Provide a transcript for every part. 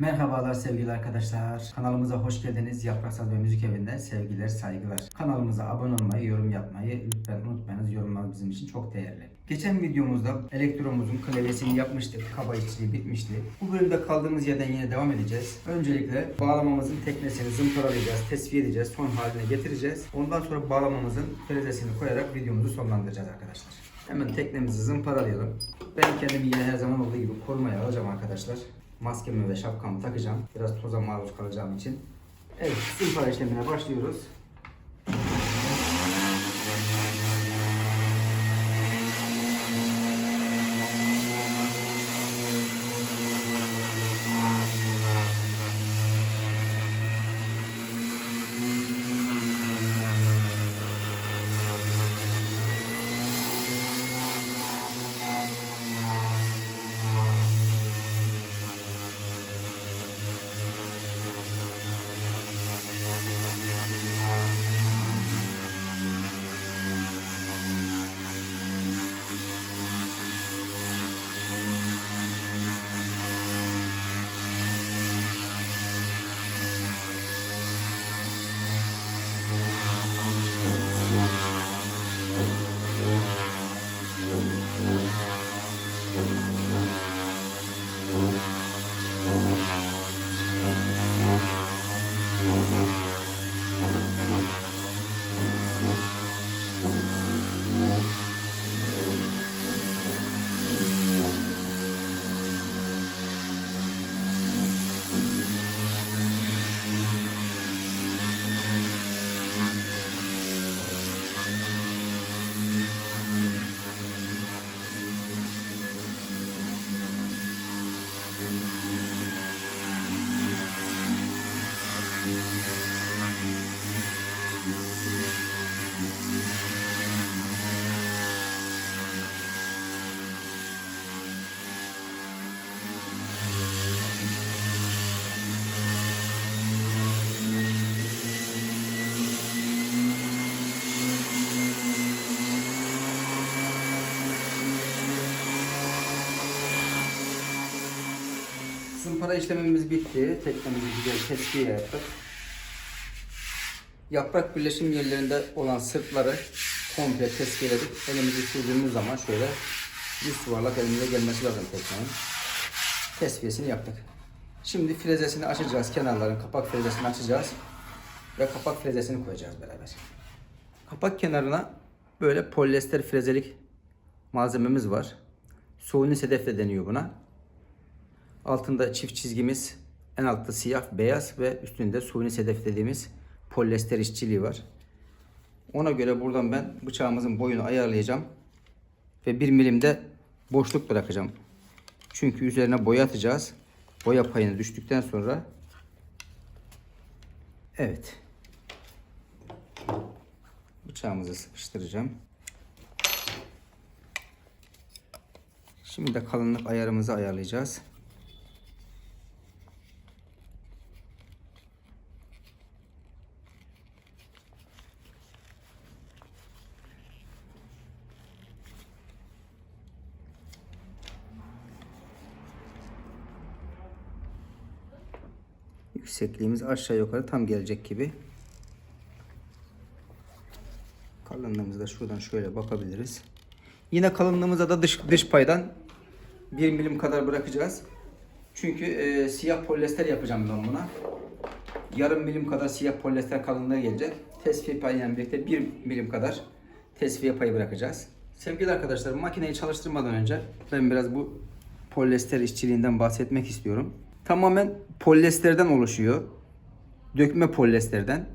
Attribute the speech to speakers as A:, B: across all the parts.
A: Merhabalar sevgili arkadaşlar. Kanalımıza hoş geldiniz. Yaprak Saz ve Müzik Evi'nden sevgiler, saygılar. Kanalımıza abone olmayı, yorum yapmayı lütfen unutmayınız. Yorumlar bizim için çok değerli. Geçen videomuzda elektromuzun klavyesini yapmıştık. Kaba içliği bitmişti. Bu bölümde kaldığımız yerden yine devam edeceğiz. Öncelikle bağlamamızın teknesini zımparalayacağız, tesviye edeceğiz, son haline getireceğiz. Ondan sonra bağlamamızın frezesini koyarak videomuzu sonlandıracağız arkadaşlar. Hemen teknemizi zımparalayalım. Ben kendimi yine her zaman olduğu gibi korumaya alacağım arkadaşlar. Maskemi ve şapkamı takacağım. Biraz toza maruz kalacağım için. Evet, zımpara işlemine başlıyoruz. Zımpara işlemimiz bitti. Teknemizi güzel tesviye yaptık. Yaprak birleşim yerlerinde olan sırtları komple tesviyeledik. Elimizi sürdüğümüz zaman şöyle bir yuvarlak elimize gelmesi lazım teknenin. Tesviyesini yaptık. Şimdi frezesini açacağız. Kenarların kapak frezesini açacağız. Ve kapak frezesini koyacağız beraber. Kapak kenarına böyle polyester frezelik malzememiz var. Suni sedef de deniyor buna. Altında çift çizgimiz, en altta siyah, beyaz ve üstünde suni sedef dediğimiz polyester işçiliği var. Ona göre buradan ben bıçağımızın boyunu ayarlayacağım. Ve 1 milimde boşluk bırakacağım. Çünkü üzerine boya atacağız. Boya payını düştükten sonra Evet. Bıçağımızı sıkıştıracağım. Şimdi de kalınlık ayarımızı ayarlayacağız. Yüksekliğimiz aşağı yukarı tam gelecek gibi. Kalınlığımızda şuradan şöyle bakabiliriz. Yine kalınlığımıza da dış, dış paydan 1 milim kadar bırakacağız. Çünkü e, siyah polyester yapacağım ben buna. Yarım milim kadar siyah polyester kalınlığı gelecek. Tesviye payıyla birlikte 1 milim kadar tesviye payı bırakacağız. Sevgili arkadaşlar makineyi çalıştırmadan önce ben biraz bu polyester işçiliğinden bahsetmek istiyorum. Tamamen polyesterden oluşuyor. Dökme polyesterden.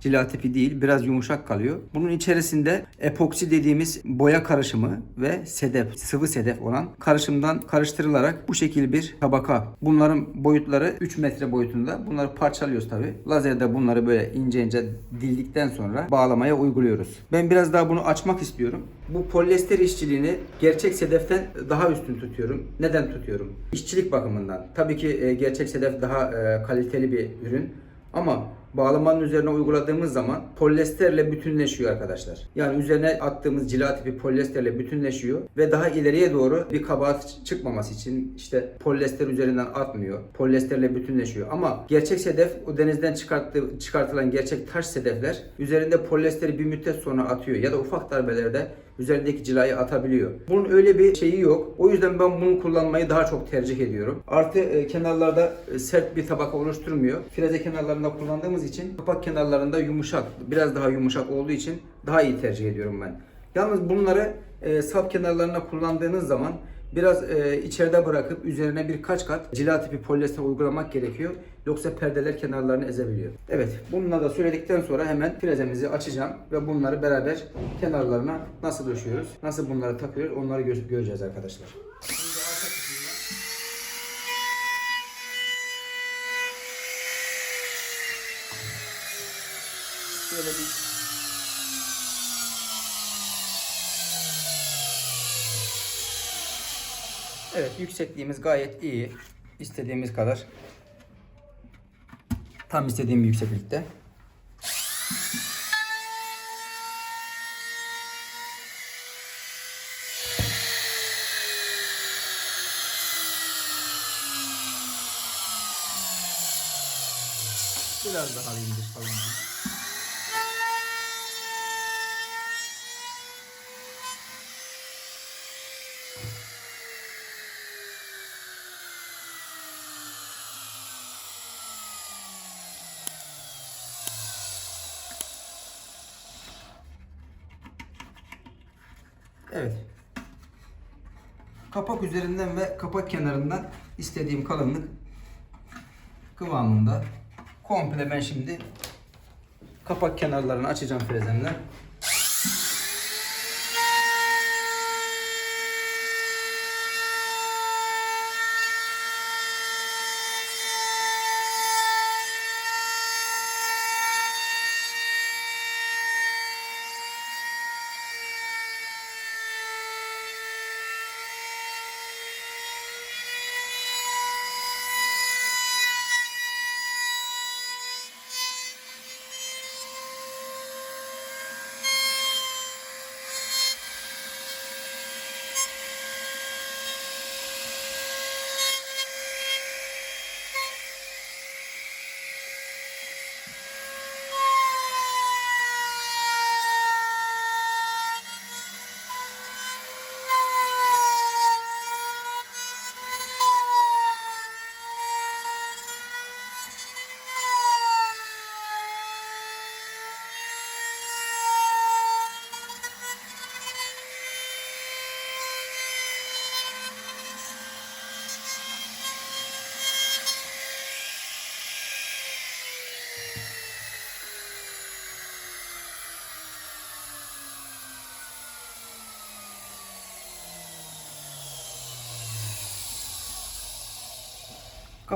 A: Cila tipi değil, biraz yumuşak kalıyor. Bunun içerisinde epoksi dediğimiz boya karışımı ve sedef, sıvı sedef olan karışımdan karıştırılarak bu şekil bir tabaka. Bunların boyutları 3 metre boyutunda. Bunları parçalıyoruz tabi. Lazerde bunları böyle ince ince dildikten sonra bağlamaya uyguluyoruz. Ben biraz daha bunu açmak istiyorum. Bu polyester işçiliğini gerçek sedeften daha üstün tutuyorum. Neden tutuyorum? İşçilik bakımından. Tabii ki e, gerçek sedef daha e, kaliteli bir ürün. Ama bağlamanın üzerine uyguladığımız zaman polyesterle bütünleşiyor arkadaşlar. Yani üzerine attığımız cila tipi polyesterle bütünleşiyor ve daha ileriye doğru bir kabahat çıkmaması için işte polyester üzerinden atmıyor. Polyesterle bütünleşiyor. Ama gerçek sedef o denizden çıkarttı, çıkartılan gerçek taş sedefler üzerinde polyesteri bir müddet sonra atıyor ya da ufak darbelerde üzerindeki cilayı atabiliyor. Bunun öyle bir şeyi yok. O yüzden ben bunu kullanmayı daha çok tercih ediyorum. Artı e, kenarlarda e, sert bir tabaka oluşturmuyor. Freze kenarlarında kullandığımız için kapak kenarlarında yumuşak, biraz daha yumuşak olduğu için daha iyi tercih ediyorum ben. Yalnız bunları e, sap kenarlarına kullandığınız zaman biraz e, içeride bırakıp üzerine birkaç kat cila tipi polyester uygulamak gerekiyor. Yoksa perdeler kenarlarını ezebiliyor. Evet, bunları da söyledikten sonra hemen frezemizi açacağım ve bunları beraber kenarlarına nasıl döşüyoruz, nasıl bunları takıyoruz onları gö- göreceğiz arkadaşlar. Evet yüksekliğimiz gayet iyi. İstediğimiz kadar. Tam istediğim yükseklikte. Biraz daha alayım dış kalınlığı. Evet. Kapak üzerinden ve kapak kenarından istediğim kalınlık kıvamında. Komple ben şimdi kapak kenarlarını açacağım frezemle.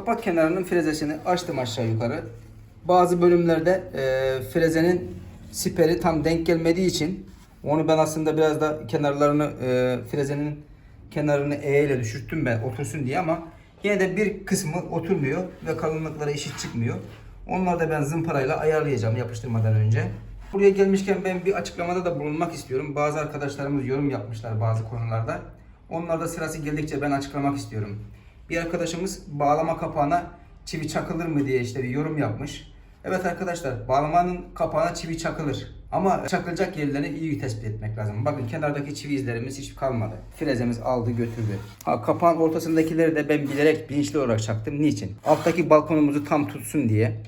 A: Kapak kenarının frezesini açtım aşağı yukarı. Bazı bölümlerde e, frezenin siperi tam denk gelmediği için onu ben aslında biraz da kenarlarını e, frezenin kenarını E ile düşürttüm ben otursun diye ama yine de bir kısmı oturmuyor ve kalınlıkları eşit çıkmıyor. Onları da ben zımparayla ayarlayacağım yapıştırmadan önce. Buraya gelmişken ben bir açıklamada da bulunmak istiyorum. Bazı arkadaşlarımız yorum yapmışlar bazı konularda. Onlar da sırası geldikçe ben açıklamak istiyorum. Bir arkadaşımız bağlama kapağına çivi çakılır mı diye işte bir yorum yapmış. Evet arkadaşlar bağlamanın kapağına çivi çakılır. Ama çakılacak yerlerini iyi tespit etmek lazım. Bakın kenardaki çivi izlerimiz hiç kalmadı. Frezemiz aldı götürdü. Ha, kapağın ortasındakileri de ben bilerek bilinçli olarak çaktım. Niçin? Alttaki balkonumuzu tam tutsun diye.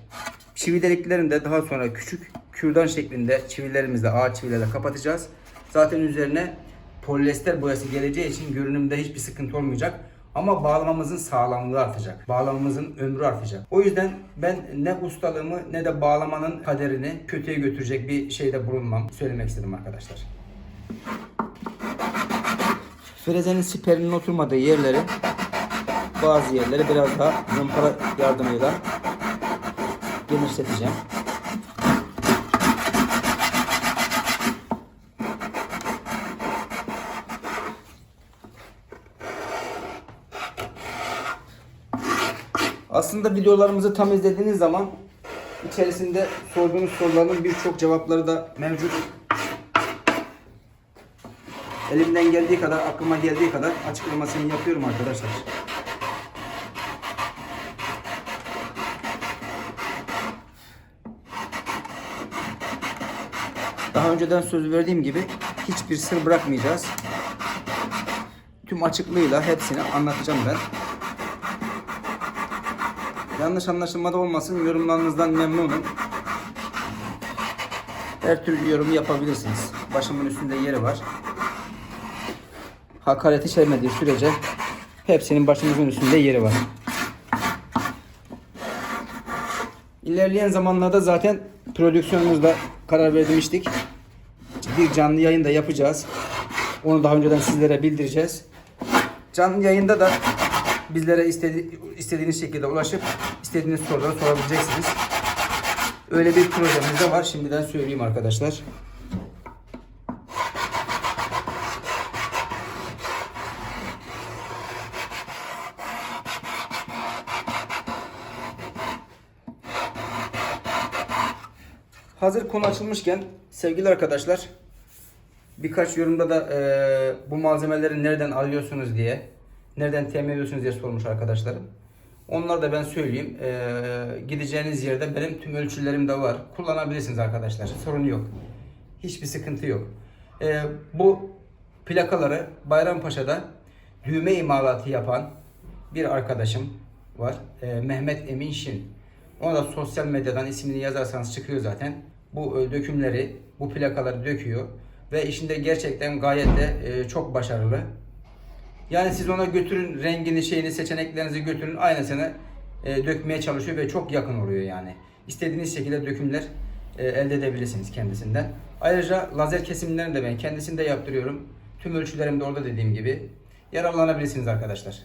A: Çivi deliklerini de daha sonra küçük kürdan şeklinde çivilerimizle ağaç çivilerle kapatacağız. Zaten üzerine polyester boyası geleceği için görünümde hiçbir sıkıntı olmayacak. Ama bağlamamızın sağlamlığı artacak. Bağlamamızın ömrü artacak. O yüzden ben ne ustalığımı ne de bağlamanın kaderini kötüye götürecek bir şeyde bulunmam. Söylemek istedim arkadaşlar. Frezenin siperinin oturmadığı yerleri bazı yerleri biraz daha zımpara yardımıyla genişleteceğim. Aslında videolarımızı tam izlediğiniz zaman içerisinde sorduğunuz soruların birçok cevapları da mevcut. Elimden geldiği kadar, aklıma geldiği kadar açıklamasını yapıyorum arkadaşlar. Daha önceden söz verdiğim gibi hiçbir sır bırakmayacağız. Tüm açıklığıyla hepsini anlatacağım ben. Yanlış anlaşılmada olmasın. Yorumlarınızdan memnunum. Her türlü yorum yapabilirsiniz. Başımın üstünde yeri var. Hakaret içermediği sürece hepsinin başımızın üstünde yeri var. İlerleyen zamanlarda zaten prodüksiyonumuzda karar vermiştik. Bir canlı yayın da yapacağız. Onu daha önceden sizlere bildireceğiz. Canlı yayında da bizlere istedi, istediğiniz şekilde ulaşıp istediğiniz soruları sorabileceksiniz. Öyle bir projemiz de var. Şimdiden söyleyeyim arkadaşlar. Hazır konu açılmışken sevgili arkadaşlar birkaç yorumda da eee, bu malzemeleri nereden alıyorsunuz diye, nereden temin ediyorsunuz diye sormuş arkadaşlarım. Onları da ben söyleyeyim. Eee, gideceğiniz yerde benim tüm ölçülerim de var. Kullanabilirsiniz arkadaşlar. Sorun yok. Hiçbir sıkıntı yok. Eee, bu plakaları Bayrampaşa'da düğme imalatı yapan bir arkadaşım var. Eee, Mehmet Emin Şin. Ona da sosyal medyadan ismini yazarsanız çıkıyor zaten. Bu e, dökümleri, bu plakaları döküyor. Ve işinde gerçekten gayet de e, çok başarılı. Yani siz ona götürün rengini, şeyini, seçeneklerinizi götürün aynısını e, dökmeye çalışıyor ve çok yakın oluyor yani. İstediğiniz şekilde dökümler e, elde edebilirsiniz kendisinden. Ayrıca lazer kesimlerini de ben kendisinde yaptırıyorum. Tüm ölçülerim de orada dediğim gibi. Yararlanabilirsiniz arkadaşlar.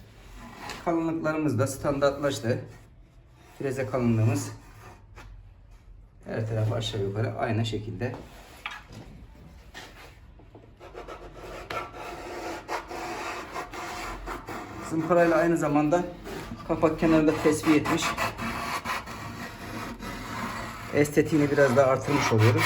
A: Kalınlıklarımız da standartlaştı. Freze kalınlığımız her tarafı aşağı yukarı aynı şekilde. Zımparayla aynı zamanda kapak kenarında tesviye etmiş. Estetiğini biraz daha artırmış oluyoruz.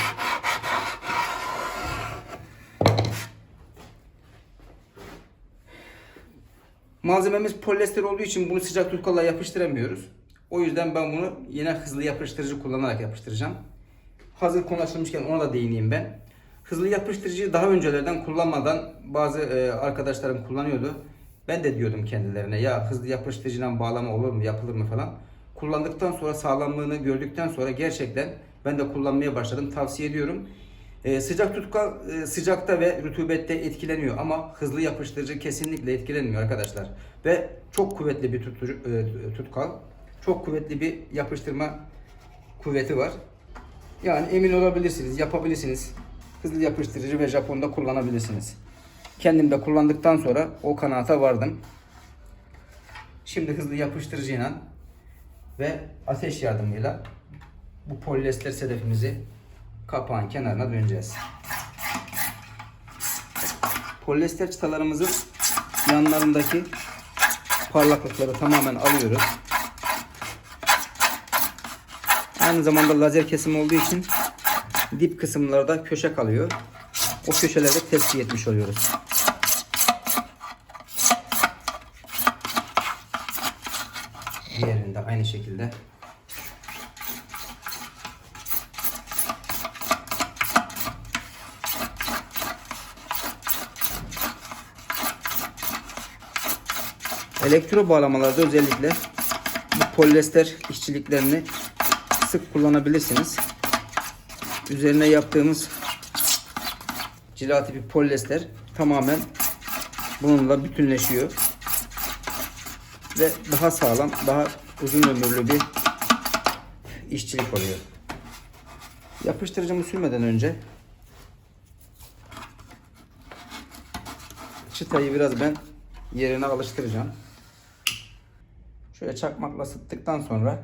A: Malzememiz polyester olduğu için bunu sıcak tutkalla yapıştıramıyoruz. O yüzden ben bunu yine hızlı yapıştırıcı kullanarak yapıştıracağım. Hazır konu ona da değineyim ben. Hızlı yapıştırıcıyı daha öncelerden kullanmadan bazı e, arkadaşlarım kullanıyordu. Ben de diyordum kendilerine ya hızlı yapıştırıcıyla bağlama olur mu yapılır mı falan. Kullandıktan sonra sağlamlığını gördükten sonra gerçekten ben de kullanmaya başladım. Tavsiye ediyorum. E, sıcak tutkal e, sıcakta ve rutubette etkileniyor ama hızlı yapıştırıcı kesinlikle etkilenmiyor arkadaşlar. Ve çok kuvvetli bir tutucu, e, tutkal. Çok kuvvetli bir yapıştırma kuvveti var. Yani emin olabilirsiniz, yapabilirsiniz. Hızlı yapıştırıcı ve Japon'da kullanabilirsiniz. Kendim de kullandıktan sonra o kanaata vardım. Şimdi hızlı yapıştırıcıyla ve ateş yardımıyla bu polyester sedefimizi kapağın kenarına döneceğiz. Polyester çıtalarımızın yanlarındaki parlaklıkları tamamen alıyoruz. Aynı zamanda lazer kesim olduğu için dip kısımlarda köşe kalıyor. O köşelerde tesviye etmiş oluyoruz. Aynı şekilde. Elektro bağlamalarda özellikle bu polyester işçiliklerini sık kullanabilirsiniz. Üzerine yaptığımız cila tipi polyester tamamen bununla bütünleşiyor. Ve daha sağlam, daha uzun ömürlü bir işçilik oluyor. Yapıştırıcımı sürmeden önce çıtayı biraz ben yerine alıştıracağım. Şöyle çakmakla sıktıktan sonra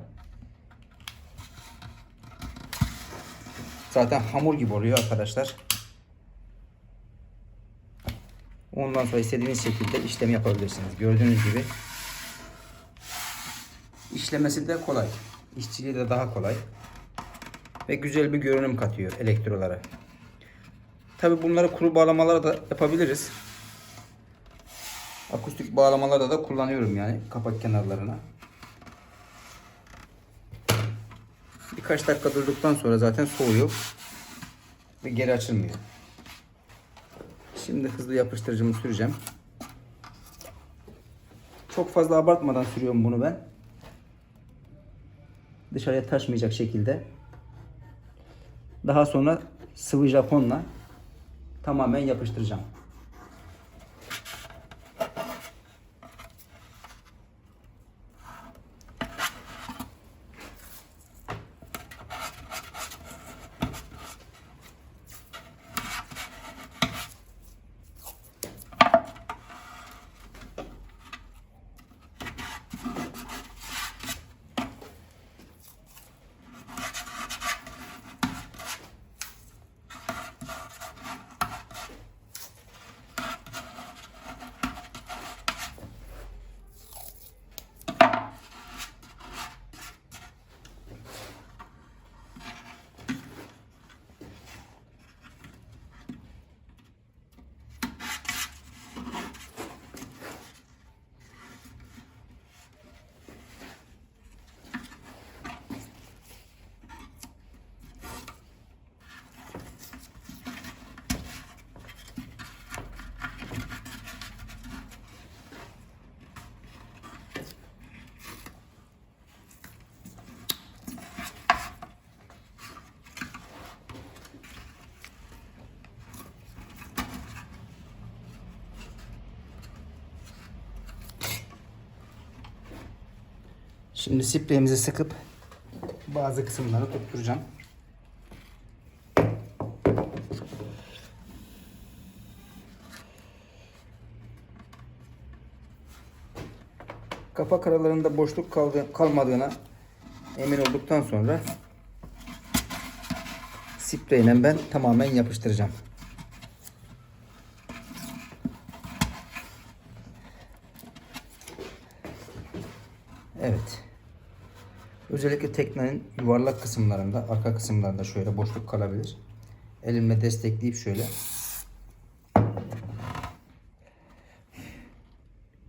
A: zaten hamur gibi oluyor arkadaşlar. Ondan sonra istediğiniz şekilde işlem yapabilirsiniz. Gördüğünüz gibi işlemesi de kolay. İşçiliği de daha kolay. ve güzel bir görünüm katıyor elektrolara. Tabi bunları kuru bağlamalara da yapabiliriz. Akustik bağlamalarda da kullanıyorum yani kapak kenarlarına. Birkaç dakika durduktan sonra zaten soğuyor ve geri açılmıyor. Şimdi hızlı yapıştırıcımı süreceğim. Çok fazla abartmadan sürüyorum bunu ben. Dışarıya taşmayacak şekilde. Daha sonra sıvı Japonla tamamen yapıştıracağım. Şimdi spreyimizi sıkıp bazı kısımları tutturacağım. Kapak aralarında boşluk kaldı, kalmadığına emin olduktan sonra spreyle ben tamamen yapıştıracağım. Evet. Özellikle teknenin yuvarlak kısımlarında, arka kısımlarında şöyle boşluk kalabilir. Elimle destekleyip şöyle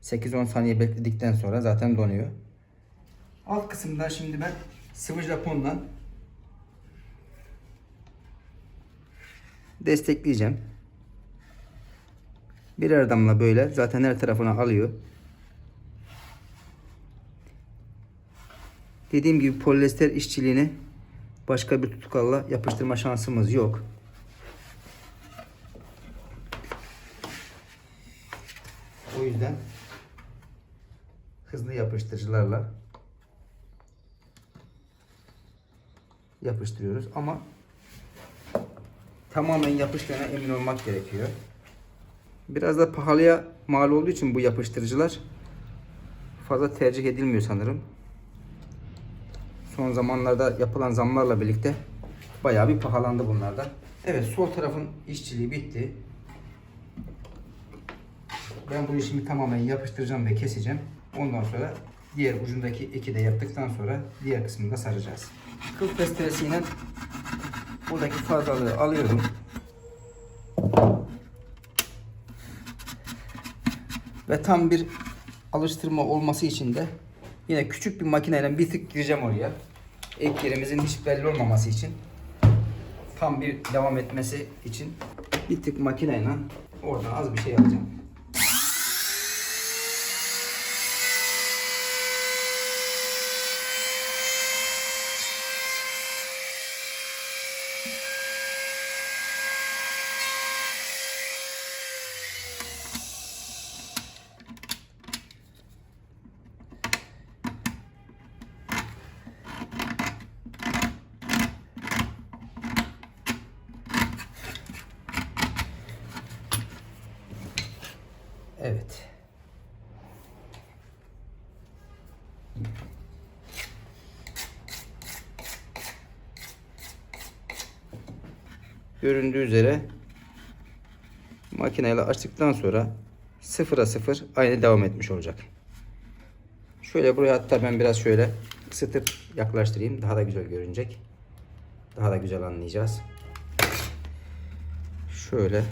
A: 8-10 saniye bekledikten sonra zaten donuyor. Alt kısımdan şimdi ben sıvı Japon'dan destekleyeceğim. Birer damla böyle zaten her tarafına alıyor. Dediğim gibi polyester işçiliğini başka bir tutkalla yapıştırma şansımız yok. O yüzden hızlı yapıştırıcılarla yapıştırıyoruz ama tamamen yapıştığına emin olmak gerekiyor. Biraz da pahalıya mal olduğu için bu yapıştırıcılar fazla tercih edilmiyor sanırım son zamanlarda yapılan zamlarla birlikte bayağı bir pahalandı bunlar da. Evet sol tarafın işçiliği bitti. Ben bunu şimdi tamamen yapıştıracağım ve keseceğim. Ondan sonra diğer ucundaki eki de yaptıktan sonra diğer kısmını da saracağız. Kıl testeresiyle buradaki fazlalığı alıyorum. Ve tam bir alıştırma olması için de yine küçük bir makineyle bir tık gireceğim oraya ek yerimizin hiç belli olmaması için tam bir devam etmesi için bir tık makineyle oradan az bir şey alacağım. Evet. Göründüğü üzere makineyle açtıktan sonra sıfıra sıfır aynı devam etmiş olacak. Şöyle buraya hatta ben biraz şöyle ısıtıp yaklaştırayım. Daha da güzel görünecek. Daha da güzel anlayacağız. Şöyle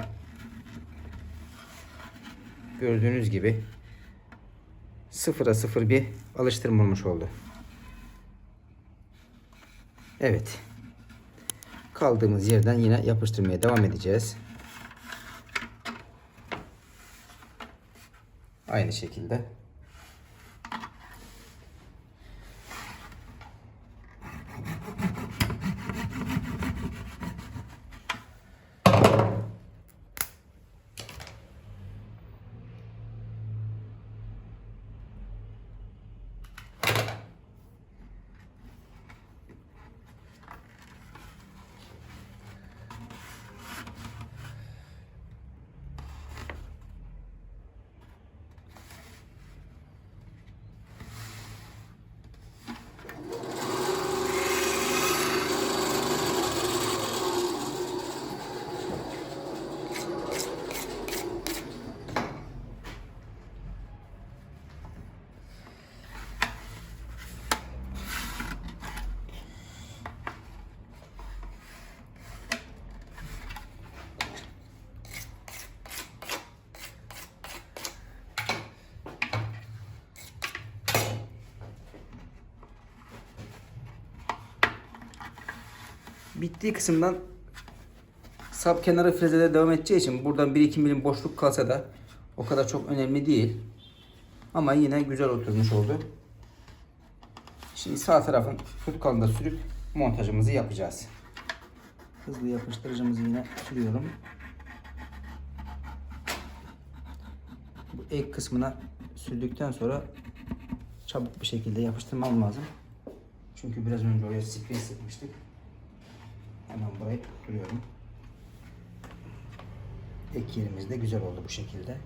A: gördüğünüz gibi sıfıra sıfır bir alıştırma oldu. Evet. Kaldığımız yerden yine yapıştırmaya devam edeceğiz. Aynı şekilde. Bittiği kısımdan sap kenarı frezede devam edeceği için buradan 1-2 milim boşluk kalsa da o kadar çok önemli değil. Ama yine güzel oturmuş oldu. Şimdi sağ tarafın tutkalını da sürüp montajımızı yapacağız. Hızlı yapıştırıcımızı yine sürüyorum. Bu ek kısmına sürdükten sonra çabuk bir şekilde yapıştırmam lazım. Çünkü biraz önce oraya sprey sıkmıştık. Hemen burayı tutturuyorum. Ek yerimiz de güzel oldu bu şekilde.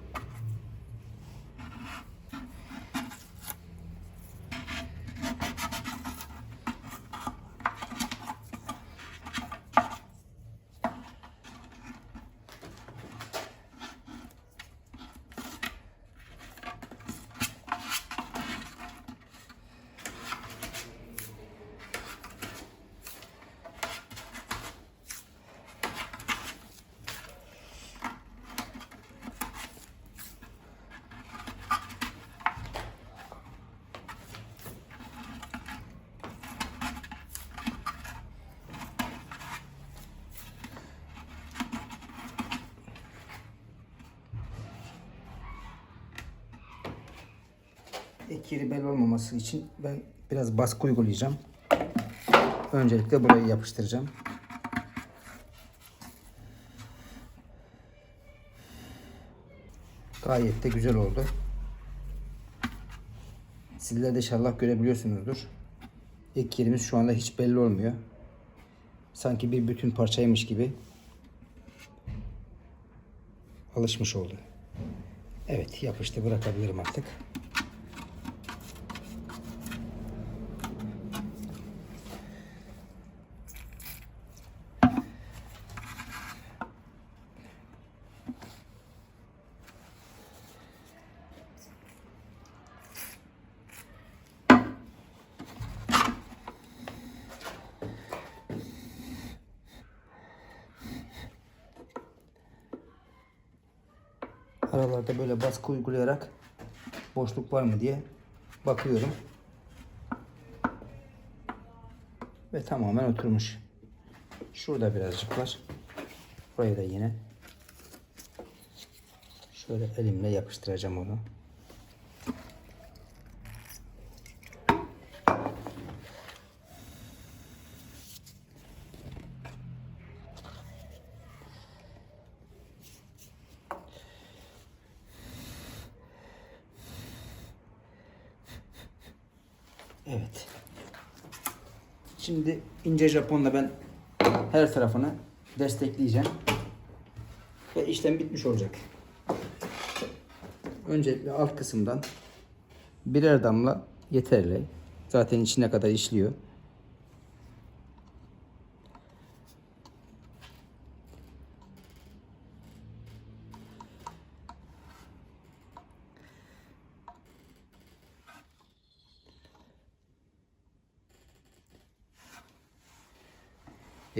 A: Ek yeri bel olmaması için ben biraz baskı uygulayacağım. Öncelikle burayı yapıştıracağım. Gayet de güzel oldu. Sizler de inşallah görebiliyorsunuzdur. Ek yerimiz şu anda hiç belli olmuyor. Sanki bir bütün parçaymış gibi alışmış oldu. Evet yapıştı bırakabilirim artık. Aralarda böyle baskı uygulayarak boşluk var mı diye bakıyorum. Ve tamamen oturmuş. Şurada birazcık var. Burayı da yine şöyle elimle yapıştıracağım onu. Evet. Şimdi ince Japonla ben her tarafını destekleyeceğim. Ve işlem bitmiş olacak. Öncelikle alt kısımdan birer damla yeterli. Zaten içine kadar işliyor.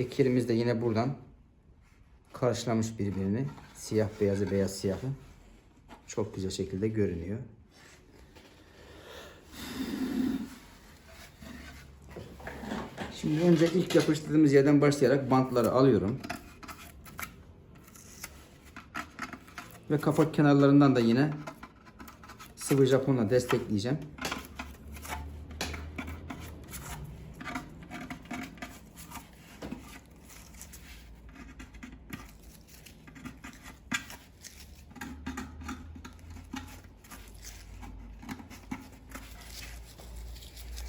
A: Ek yerimiz de yine buradan karşılamış birbirini. Siyah beyazı beyaz siyahı. Çok güzel şekilde görünüyor. Şimdi önce ilk yapıştırdığımız yerden başlayarak bantları alıyorum. Ve kapak kenarlarından da yine sıvı Japonla destekleyeceğim.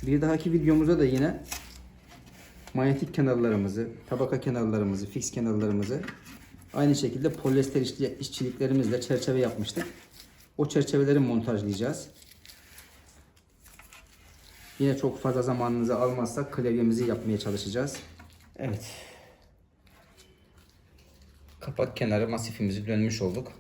A: Bir dahaki videomuzda da yine manyetik kenarlarımızı, tabaka kenarlarımızı, fix kenarlarımızı aynı şekilde polyester işçi- işçiliklerimizle çerçeve yapmıştık. O çerçeveleri montajlayacağız. Yine çok fazla zamanınızı almazsak klavyemizi yapmaya çalışacağız. Evet. Kapak kenarı masifimizi dönmüş olduk.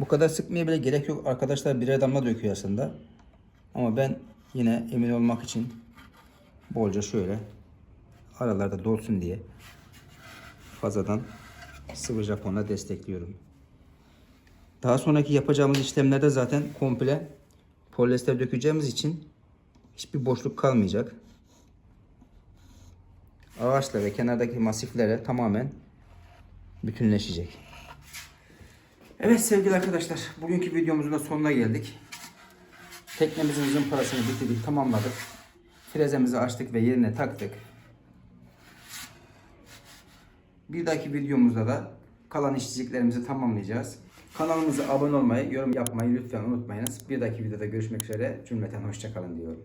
A: Bu kadar sıkmaya bile gerek yok. Arkadaşlar birer damla döküyor aslında. Ama ben yine emin olmak için bolca şöyle aralarda dolsun diye fazladan sıvı Japonla destekliyorum. Daha sonraki yapacağımız işlemlerde zaten komple polyester dökeceğimiz için hiçbir boşluk kalmayacak. Ağaçla ve kenardaki masiflere tamamen bütünleşecek. Evet sevgili arkadaşlar, bugünkü videomuzun da sonuna geldik. Teknemizin zımparasını bitirdik, tamamladık. Frezemizi açtık ve yerine taktık. Bir dahaki videomuzda da kalan işçiliklerimizi tamamlayacağız. Kanalımıza abone olmayı, yorum yapmayı lütfen unutmayınız. Bir dahaki videoda görüşmek üzere. Cümleten hoşçakalın diyorum.